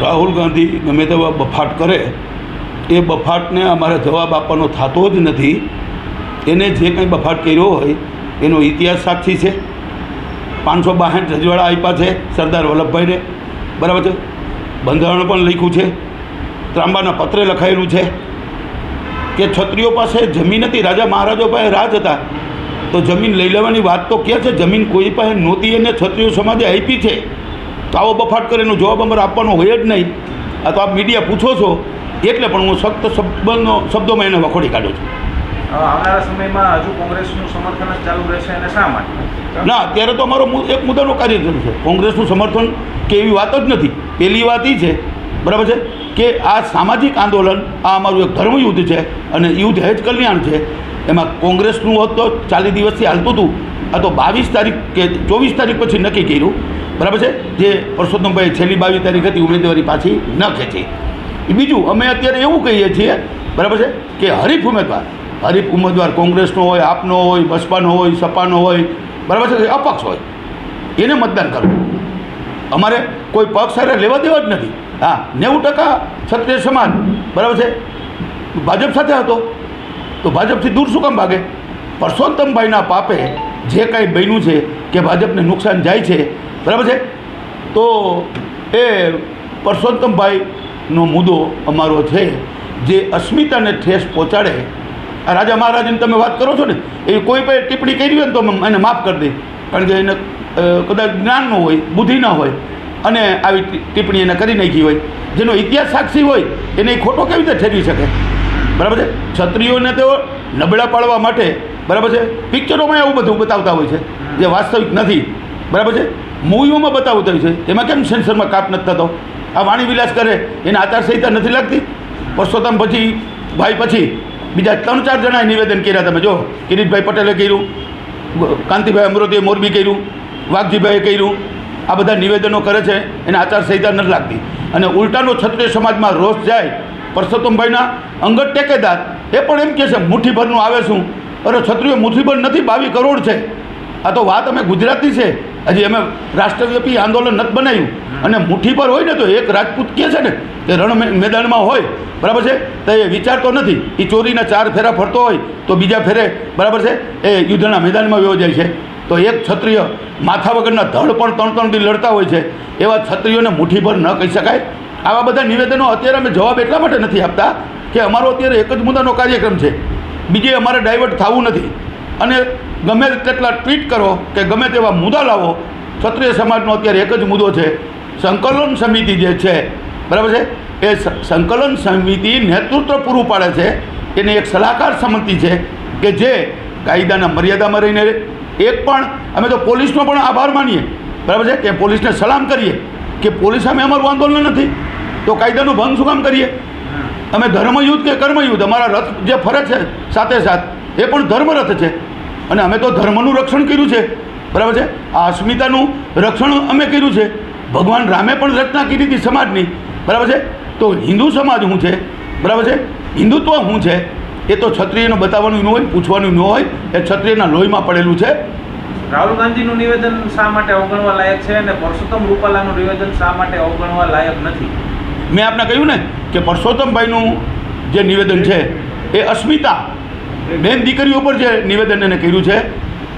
રાહુલ ગાંધી ગમે તેવા બફાટ કરે, એ બફાટને અમારે જવાબ આપવાનો થતો જ નથી. એને જે કંઈ બફાટ કર્યો હોય, એનો ઇતિહાસ સાક્ષી છે. પાંચસો બાસઠ રજવાડા આપ્યા છે સરદાર વલ્લભભાઈને. બરાબર છે? બંધારણ પણ લખ્યું છે. ત્રાંબાના પત્રે લખાયેલું છે કે છત્રીઓ પાસે જમીન હતી, રાજા મહારાજો પાસે રાજ હતા. તો જમીન લઈ લેવાની વાત તો ક્યાં છે? જમીન કોઈ પાસે નહોતી એને છત્રીઓ સમાજે આપી છે. તો આવો બફાટ કરે એનો જવાબ અમારે આપવાનો હોય જ નહીં. આ તો આપ મીડિયા પૂછો છો એટલે પણ હું સખ્ત શબ્દનો શબ્દોમાં એને વખોડી કાઢું છું. આવનારા સમયમાં હજુ કોંગ્રેસનું સમર્થન જ ચાલુ રહેશે અને શા માટે? ના અત્યારે તો અમારો એક મુદ્દાનો કાર્યક્રમ છે. કોંગ્રેસનું સમર્થન કે એવી વાત જ નથી. પહેલી વાત એ છે બરાબર છે કે આ સામાજિક આંદોલન આ અમારું એક ધર્મયુદ્ધ છે અને યુદ્ધ હેજ કલ્યાણ છે. એમાં કોંગ્રેસનું હોત તો ચાલીસ દિવસથી હાલતું હતું. આ તો બાવીસ તારીખ કે ચોવીસ તારીખ પછી નક્કી કર્યું. બરાબર છે? જે પરસોત્તમભાઈ છેલ્લી બાવીસ તારીખ હતી, ઉમેદવારી પાછી ન ખેંચી. બીજું, અમે અત્યારે એવું કહીએ છીએ, બરાબર છે, કે હરીફ ઉમેદવાર હરીફ ઉમેદવાર કોંગ્રેસનો હોય, આપનો હોય, બસપાનો હોય, સપાનો હોય, બરાબર છે અપક્ષ હોય. એને મતદાન કરવું. અમારે કોઈ પક્ષ સાથે લેવા દેવા જ નથી. હા, નેવું ટકા ક્ષત્રિય સમાજ, બરાબર છે, ભાજપ સાથે હતો. તો ભાજપથી દૂર શું કામ ભાગે? પરસોત્તમભાઈના પાપે જે કાંઈ બન્યું છે કે ભાજપને નુકસાન જાય છે. બરાબર છે? તો એ પરસોત્તમભાઈનો મુદ્દો અમારો છે જે અસ્મિતાને ઠેસ પહોંચાડે. આ રાજા મહારાજની તમે વાત કરો છો ને, એ કોઈ પણ ટિપ્પણી કરી હોય ને તો એને માફ કરી દે. કારણ કે એને કદાચ જ્ઞાન ન હોય, બુદ્ધિ ન હોય, અને આવી ટિપ્પણી એને કરી નાખી હોય. જેનો ઇતિહાસ સાક્ષી હોય, એને ખોટો કેવી રીતે ઠેરવી શકે? બરાબર છે? ક્ષત્રિયોને તેઓ નબળા પાડવા માટે, બરાબર છે? પિક્ચરોમાં એવું બધું બતાવતા હોય છે. જે વાસ્તવિક નથી. બરાબર છે? મૂવીઓમાં બતાવવું હોય છે. એમાં કેમ સેન્સરમાં કાપ નથી થતો? આ વાણી વિલાસ કરે, એને આચારસંહિતા નથી લાગતી? પરસોત્તમ પછી, ભાઈ પછી, બીજા ત્રણ ચાર જણાએ નિવેદન કર્યા તમે, જો. કિરીટભાઈ પટેલે કર્યું, કાંતિભાઈ અમરોતીએ મોરબી કર્યું, વાઘજીભાઈએ કર્યું. આ બધા નિવેદનો કરે છે, એને આચારસંહિતા નથી લાગતી. અને ઉલટાનો ક્ષત્રિય સમાજમાં રોષ જાય, પરસોત્તમભાઈના અંગત ટેકેદાર, એ પણ એમ કહે છે, મુઠ્ઠીભરનું આવે શું? અરે ક્ષત્રિય મુઠ્ઠીભર નથી બાવીસ કરોડ છે. આ તો વાત અમે ગુજરાતી છે. હજી અમે રાષ્ટ્રવ્યાપી આંદોલન નથી બનાવ્યું. અને મુઠ્ઠી પર હોય ને તો એક રાજપૂત કહે છે ને કે રણ મેદાનમાં હોય. બરાબર છે? તો એ વિચારતો નથી. એ ચોરીના ચાર ફેરા ફરતો હોય તો બીજા ફેરે બરાબર છે? એ યુદ્ધના મેદાનમાં વ્યવો જાય છે. તો એક ક્ષત્રિય માથા વગરના ધડ પણ ત્રણ ત્રણ દી લડતા હોય છે. એવા ક્ષત્રિયોને મુઠ્ઠીભર ન કહી શકાય. આવા બધા નિવેદનો અત્યારે અમે જવાબ એટલા માટે નથી આપતા કે અમારો અત્યારે એક જ મુદ્દાનો કાર્યક્રમ છે. બીજે અમારે ડાયવર્ટ થવું નથી. અને ગમે તેટલા ટ્વીટ કરો કે ગમે તેવા મુદ્દા લાવો ક્ષત્રિય સમાજનો અત્યારે એક જ મુદ્દો છે સંકલન સમિતિ જે છે બરાબર છે? એ સંકલન સમિતિ નેતૃત્વ પૂરું પાડે છે એની એક સલાહકાર સમિતિ છે કે જે કાયદાના મર્યાદામાં રહીને એક પણ અમે તો પોલીસનો પણ આભાર માનીએ બરાબર છે? કે પોલીસને સલામ કરીએ કે પોલીસ સામે અમારું આંદોલન નથી. તો કાયદાનો ભંગ શું કામ કરીએ? અમે ધર્મયુદ્ધ કે કર્મયુદ્ધ? અમારા રથ જે ફરે છે સાથે સાથ એ પણ ધર્મરથ છે. અને અમે તો ધર્મનું રક્ષણ કર્યું છે. બરાબર છે? આ અસ્મિતાનું રક્ષણ અમે કર્યું છે. ભગવાન રામે પણ રચના કરી હતી સમાજની. બરાબર છે? તો હિન્દુ સમાજ શું છે? બરાબર છે? હિન્દુત્વ શું છે? એ તો ક્ષત્રિયને બતાવવાનું ન હોય પૂછવાનું ન હોય. એ ક્ષત્રિયના લોહીમાં પડેલું છે. રાહુલ ગાંધીનું નિવેદન શા માટે અવગણવા લાયક છે અને પરસોત્તમ રૂપાલાનું નિવેદન શા માટે અવગણવા લાયક નથી? મેં આપને કહ્યું ને કે પરસોત્તમભાઈનું જે નિવેદન છે એ અસ્મિતા બેન દીકરીઓ પર જે નિવેદન એને કર્યું છે,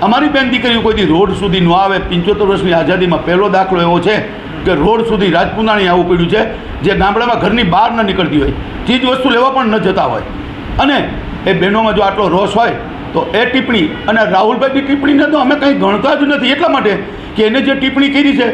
અમારી બેન દીકરીઓ કોઈ દી રોડ સુધી ન આવે, પંચોતેર વર્ષની આઝાદીમાં પહેલો દાખલો એવો છે કે રોડ સુધી રાજપૂતાણી આવવું પડ્યું છે, જે ગામડામાં ઘરની બહાર ન નીકળતી હોય, ચીજ વસ્તુ લેવા પણ ન જતા હોય. અને એ બહેનોમાં જો આટલો રોષ હોય, તો એ ટિપ્પણી અને રાહુલભાઈની ટિપ્પણીને તો અમે કંઈ ગણતા જ નથી. એટલા માટે કે એને જે ટિપ્પણી કરી છે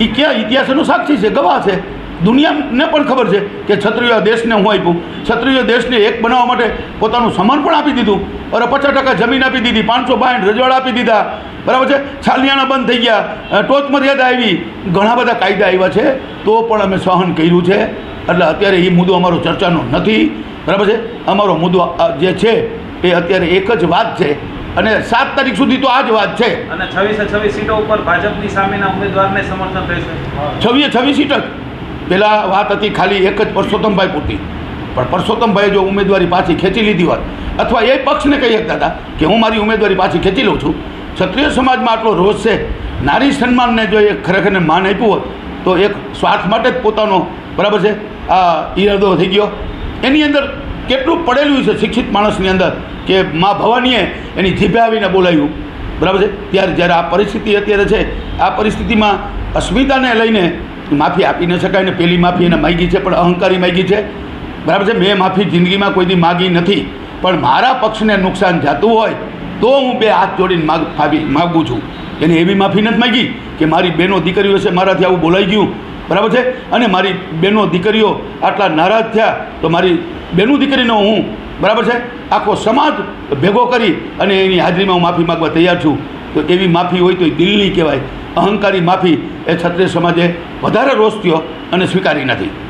એ ક્યાં ઇતિહાસનો સાક્ષી છે, ગવાહ છે. દુનિયાને પણ ખબર છે કે ક્ષત્રિય દેશને હું આપ્યું. ક્ષત્રિય દેશને એક બનાવવા માટે પોતાનું સમર્પણ આપી દીધું. અને પચાસ ટકા જમીન આપી દીધી પાંચસો બાંઠ રજવાડા આપી દીધા. બરાબર છે? છાલિયાણા બંધ થઈ ગયા. ટોચ મર્યાદા આવી. ઘણા બધા કાયદા આવ્યા છે. તો પણ અમે સહન કર્યું છે. એટલે અત્યારે એ મુદ્દો અમારો ચર્ચાનો નથી. બરાબર છે? અમારો મુદ્દો જે છે એ અત્યારે એક જ વાત છે. અને સાત તારીખ સુધી તો આ જ વાત છે. અને છવ્વીસે છવ્વીસ સીટો ઉપર ભાજપની સામેના ઉમેદવારને સમર્થન રહેશે. છવ્વીસે છવ્વીસ સીટ જ. પહેલાં વાત હતી ખાલી એક જ પરસોત્તમભાઈ પૂરતી. પણ પરસોત્તમભાઈએ જો ઉમેદવારી પાછી ખેંચી લીધી હોત, અથવા એ પક્ષને કહી શકતા હતા કે હું મારી ઉમેદવારી પાછી ખેંચી લઉં છું, ક્ષત્રિય સમાજમાં આટલો રોષ છે, નારી સન્માનને જો એ ખરેખરને માન આપ્યું હોત, તો એક સ્વાર્થ માટે જ પોતાનો, બરાબર છે, આ ઈરાદો થઈ ગયો. એની અંદર કેટલું પડેલું છે શિક્ષિત માણસની અંદર કે મા ભવાનીએ એની જીભે આવીને બોલાવ્યું, બરાબર છે? ત્યારે જ્યારે આ પરિસ્થિતિ અત્યારે છે, આ પરિસ્થિતિમાં અસ્મિતાને લઈને માફી આપી ન શકાય ને પેલી માફી એને માગી છે, પણ અહંકારી માગી છે. બરાબર છે? મેં માફી જિંદગીમાં કોઈ દી માગી નથી. પણ મારા પક્ષને નુકસાન જાતું હોય, તો હું બે હાથ જોડીને માગ ફાવી, માગું છું. એને એવી માફી નથી માગી કે મારી બેનો દીકરીઓ છે, મારાથી આવું બોલાઈ ગયું. બરાબર છે? અને મારી બેનો દીકરીઓ આટલા નારાજ થયા, તો મારી બેનું દીકરીનો હું, બરાબર છે? આખો સમાજ ભેગો કરી અને એની હાજરીમાં હું માફી માગવા તૈયાર છું. તો એવી માફી હોય તો એ દિલની કહેવાય. અહંકારી માફી એ ક્ષત્રિય સમાજે વધારે રોષ થયો અને સ્વીકારી નથી.